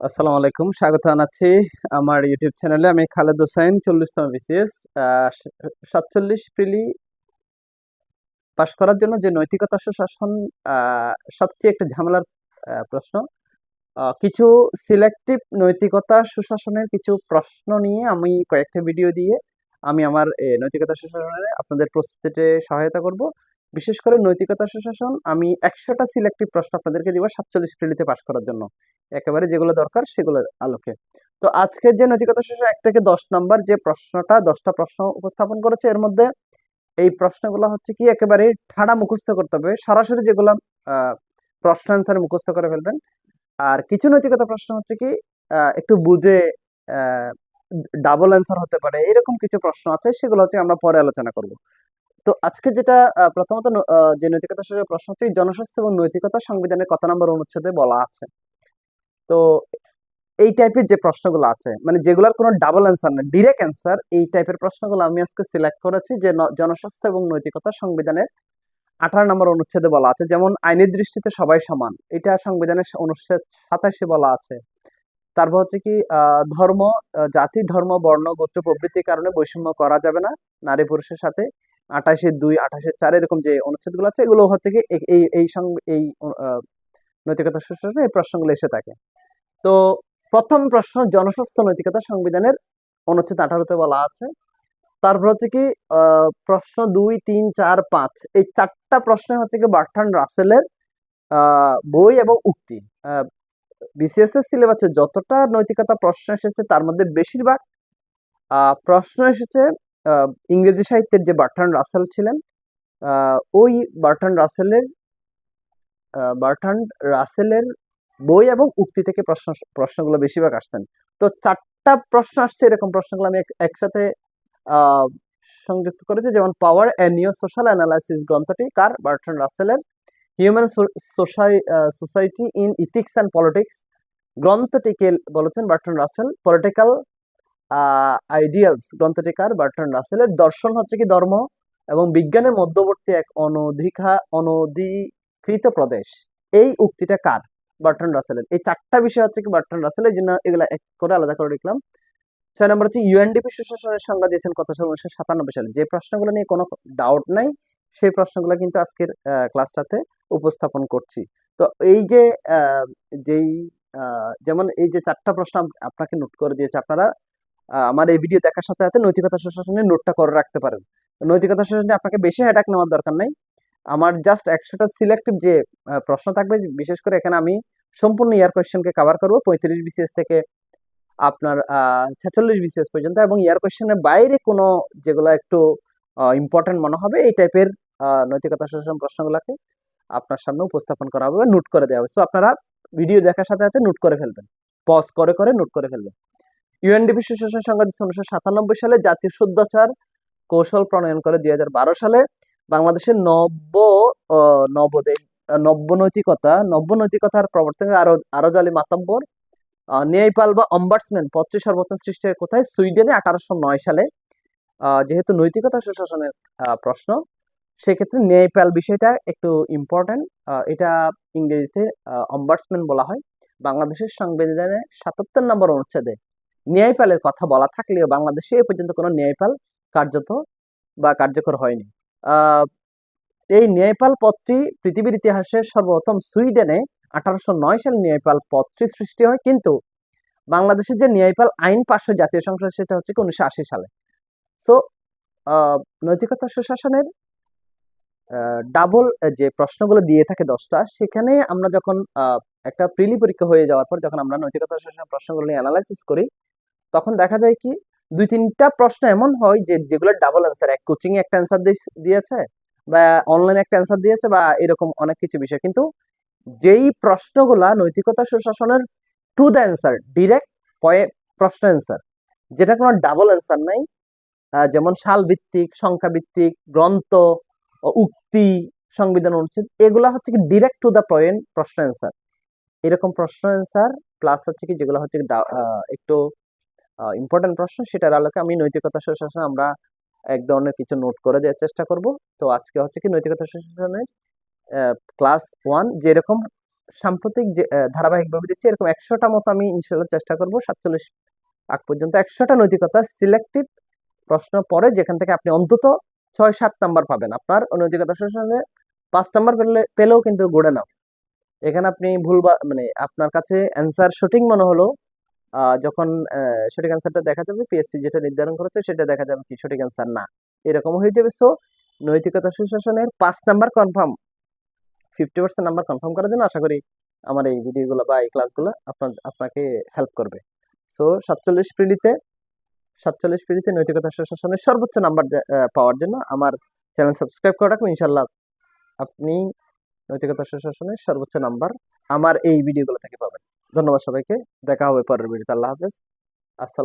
আসসালামু আলাইকুম। স্বাগত জানাচ্ছি আমার ইউটিউব চ্যানেলে আমি খালেদ হোসেন, চল্লিশতম বিসিএস সাতচল্লিশ প্রিলি পাশ করার জন্য যে নৈতিকতা সুশাসন সবচেয়ে একটা ঝামেলার প্রশ্ন। কিছু সিলেক্টিভ নৈতিকতা সুশাসনের কিছু প্রশ্ন নিয়ে আমি কয়েকটা ভিডিও দিয়ে আমি আমার নৈতিকতা সুশাসনে আপনাদের প্রস্তুতিতে সহায়তা করব। বিশেষ করে নৈতিকতা সুশাসন, আমি একশোটা সিলেক্টিভ প্রশ্ন আপনাদেরকে দিব সাতচল্লিশ প্রিলিতে পাশ করার জন্য। একেবারে যেগুলো দরকার সেগুলোর আলোকে। তো আজকের যে নৈতিকতা সুশাসন, এক থেকে দশ নাম্বার যে প্রশ্নটা, দশটা প্রশ্ন উপস্থাপন করেছে, এর মধ্যে এই প্রশ্নগুলো হচ্ছে কি, একেবারে ঠাড়া মুখস্থ করতে হবে। সরাসরি যেগুলো প্রশ্ন অ্যান্সার মুখস্থ করে ফেলবেন। আর কিছু নৈতিকতা প্রশ্ন হচ্ছে কি একটু বুঝে ডাবল অ্যান্সার হতে পারে, এরকম কিছু প্রশ্ন আছে, সেগুলো হচ্ছে আমরা পরে আলোচনা করব। তো আজকে যেটা প্রথমত যে নৈতিকতা সুশাসনের প্রশ্ন হচ্ছে জনস্বাস্থ্য এবং নৈতিকতা সংবিধানের কত নম্বর অনুচ্ছেদে বলা আছে। তো এই টাইপের যে প্রশ্নগুলো আছে মানে যেগুলোর কোনো ডাবল অ্যান্সার না ডিরেক্ট অ্যান্সার এই টাইপের প্রশ্নগুলো আমি আজকে সিলেক্ট করেছি যে জনস্বাস্থ্য এবং নৈতিকতা সংবিধানের আঠারো নম্বর অনুচ্ছেদে বলা আছে। যেমন, আইনের দৃষ্টিতে সবাই সমান, এটা সংবিধানের অনুচ্ছেদ সাতাশে বলা আছে। তারপর হচ্ছে কি ধর্ম জাতি, ধর্ম, বর্ণ, গোত্র প্রভৃতির কারণে বৈষম্য করা যাবে না নারী পুরুষের সাথে। আঠাশে দুই আঠাশে চার এরকম যে অনুচ্ছেদগুলো আছে, এগুলো হচ্ছে কি এই এই এই নৈতিকতা সুশাসনে এই প্রশ্নগুলো এসে থাকে। তো প্রথম প্রশ্ন, জনস্বাস্থ্য নৈতিকতা সংবিধানের অনুচ্ছেদ আঠারোতে বলা আছে। তারপর হচ্ছে কি প্রশ্ন দুই, তিন, চার, পাঁচ, এই চারটা প্রশ্ন হচ্ছে কি বার্ট্রান্ড রাসেলের বই এবং উক্তি। বিসিএস এর সিলেবাসে যতটা নৈতিকতা প্রশ্ন এসেছে, তার মধ্যে বেশিরভাগ প্রশ্ন এসেছে ইংরেজি সাহিত্যের যে বার্ট্রান্ড রাসেল ছিলেন ওই বার্ট্রান্ড রাসেলের আহ, বার্ট্রান্ড রাসেলের বই এবং উক্তি থেকে প্রশ্ন প্রশ্নগুলো বেশিরভাগ আসছেন তো চারটা প্রশ্ন আসছে এরকম প্রশ্নগুলো আমি একসাথে সংযুক্ত করেছি। যেমন power and new social analysis গ্রন্থটি কার? বার্ট্রান্ড রাসেলের। Human society in ethics and politics. গ্রন্থটিকে বলেছেন বার্ট্রান্ড রাসেল। পলিটিক্যাল আইডিয়ালস গ্রন্থটি কার বার্ট্রান্ড রাসেলের দর্শন হচ্ছে কি ধর্ম এবং বিজ্ঞানের মধ্যবর্তী এক অনধিকা, অনধিকৃত প্রদেশ। এই উক্তিটা কার? বার্ট্রান্ড রাসেলের। এই চারটা বিষয় হচ্ছে কি বার্ট্রান্ড রাসেলের জন্য এগুলা এক করে আলাদা করে লিখলাম। ছয় নম্বর হচ্ছে ইউএনডিপি সুশাসনের সংজ্ঞা দিয়েছেন কত সাল? উনিশশো সাতানব্বই সালে। যে প্রশ্নগুলো নিয়ে কোনো ডাউট নাই, সেই প্রশ্নগুলো কিন্তু আজকের ক্লাসটাতে উপস্থাপন করছি। তো এই যে যেই যেমন এই যে চারটা প্রশ্ন আপনাকে নোট করে দিয়েছে আপনারা আমার এই ভিডিও দেখার সাথে সাথে নৈতিকতা সুশাসনের নোটটা করে রাখতে পারেন। নৈতিকতা সুশাসনে আপনাকে বেশি হেডাক নেওয়ার দরকার নাই। আমার জাস্ট একশোটা সিলেক্টিভ যে প্রশ্ন থাকবে, বিশেষ করে এখানে আমি সম্পূর্ণ ইয়ার কোয়েশ্চেনকে কভার করব। পঁয়ত্রিশ বিসিএস থেকে আপনার ছেচল্লিশ বিসিএস পর্যন্ত এবং ইয়ার কোয়েশ্চেনের বাইরে কোনো যেগুলো একটু ইম্পর্টেন্ট মনে হবে, এই টাইপের নৈতিকতা সুশাসন প্রশ্নগুলোকে আপনার সামনে উপস্থাপন করা হবে নোট করে দেওয়া হবে। সো আপনারা ভিডিও দেখার সাথে সাথে নোট করে ফেলবেন। পজ করে করে নোট করে ফেলবেন। ইউএনডিপি সুশাসন সংঘ উনিশশো সাতানব্বই সালে জাতীয় শুদ্ধাচার কৌশল প্রণয়ন করে দুই হাজার বারো সালে বাংলাদেশের নব্য আহ, নবোদয় নব্য নৈতিকতা নব্য নৈতিকতার প্রবর্তনে আরও আরও জালি মাতাব্বর আহ, ন্যায়পাল বা অম্বার্সম্যান পত্রী সর্বোচ্চ সৃষ্টি কোথায়? সুইডেনে আঠারোশো নয় সালে। যেহেতু নৈতিকতা সুশাসনের প্রশ্ন সেক্ষেত্রে ন্যায়পাল বিষয়টা একটু ইম্পর্টেন্ট এটা ইংরেজিতে অম্বার্সম্যান বলা হয়। বাংলাদেশের সংবিধানে সাতাত্তর নম্বর অনুচ্ছেদে ন্যায়পালের কথা বলা থাকলেও বাংলাদেশে এ পর্যন্ত কোনো ন্যায়পাল কার্যত বা কার্যকর হয়নি। এই ন্যায়পাল পদটি পৃথিবীর ইতিহাসে সর্বপ্রথম সুইডেনে আঠারোশো নয় সালে ন্যায়পাল পদটি সৃষ্টি হয়। কিন্তু বাংলাদেশে যে ন্যায়পাল আইন পাশ হয় জাতীয় সংসদ, সেটা হচ্ছে উনিশশো আশি সালে। সো নৈতিকতা সুশাসনের ডাবল যে প্রশ্নগুলো দিয়ে থাকে দশটা, সেখানে আমরা যখন একটা প্রিলি পরীক্ষা হয়ে যাওয়ার পর যখন আমরা নৈতিকতা সুশাসনের প্রশ্নগুলো নিয়ে অ্যানালাইসিস করি তখন দেখা যায় কি, দুই তিনটা প্রশ্ন এমন হয় যে, যেগুলো ডাবল অ্যান্সার এক কোচিং এ একটা অ্যান্সার দিয়েছে বা অনলাইনে একটা অ্যান্সার দিয়েছে বা এরকম অনেক কিছু বিষয়। কিন্তু যেই প্রশ্নগুলা নৈতিকতা সুশাসনের টু দ্য অ্যান্সার ডিরেক্ট প্রশ্ন অ্যান্সার যেটা কোনো ডাবল অ্যান্সার নাই যেমন সাল ভিত্তিক সংখ্যা ভিত্তিক গ্রন্থ উক্তি, সংবিধান অনুচ্ছেদ, এগুলা হচ্ছে কি ডিরেক্ট টু দ্য পয়েন্ট প্রশ্ন অ্যান্সার এরকম প্রশ্ন অ্যান্সার প্লাস হচ্ছে কি যেগুলো হচ্ছে একটু ইম্পর্টেন্ট প্রশ্ন, সেটার আলোকে আমি নৈতিকতা সুশাসন আমরা এক ধরনের কিছু নোট করে দেওয়ার চেষ্টা করব। তো আজকে হচ্ছে কি নৈতিকতা সুশাসনের ক্লাস ওয়ান যেরকম সাম্প্রতিক যে ধারাবাহিকভাবে দিচ্ছি, এরকম একশোটা মতো আমি ইনশাল্লাহ চেষ্টা করব। সাতচল্লিশ আগ পর্যন্ত একশোটা নৈতিকতা সিলেক্টিভ প্রশ্ন পড়ে, যেখান থেকে আপনি অন্তত ছয়, সাত নাম্বার পাবেন। আপনার নৈতিকতা শাসনে পাঁচ নাম্বার পেলে পেলেও কিন্তু গোড়ে না এখানে আপনি ভুল মানে আপনার কাছে অ্যান্সার সঠিক মনে হলো যখন সঠিক অ্যান্সারটা দেখা যাবে পিএসসি যেটা নির্ধারণ করেছে, সেটা দেখা যাবে কি সঠিক অ্যান্সার না। এরকম হয়ে যাবে। সো নৈতিকতা সুশাসনের পাঁচ number confirm fifty percent number confirm করার জন্য আশা করি আমার এই ভিডিওগুলো বা এই ক্লাসগুলো আপনার, আপনাকে হেল্প করবে। সো সাতচল্লিশ পিড়িতে সাতচল্লিশ পিড়িতে নৈতিকতা সুশাসনের সর্বোচ্চ নাম্বার পাওয়ার জন্য আমার চ্যানেল সাবস্ক্রাইব করে রাখুন ইনশাল্লাহ আপনি নৈতিকতা সুশাসনের সর্বোচ্চ নাম্বার আমার এই ভিডিওগুলো থেকে পাবেন। ধন্যবাদ সবাইকে। দেখা হবে পরের ভিডিওতে আল্লাহ হাফেজ। আসসালাম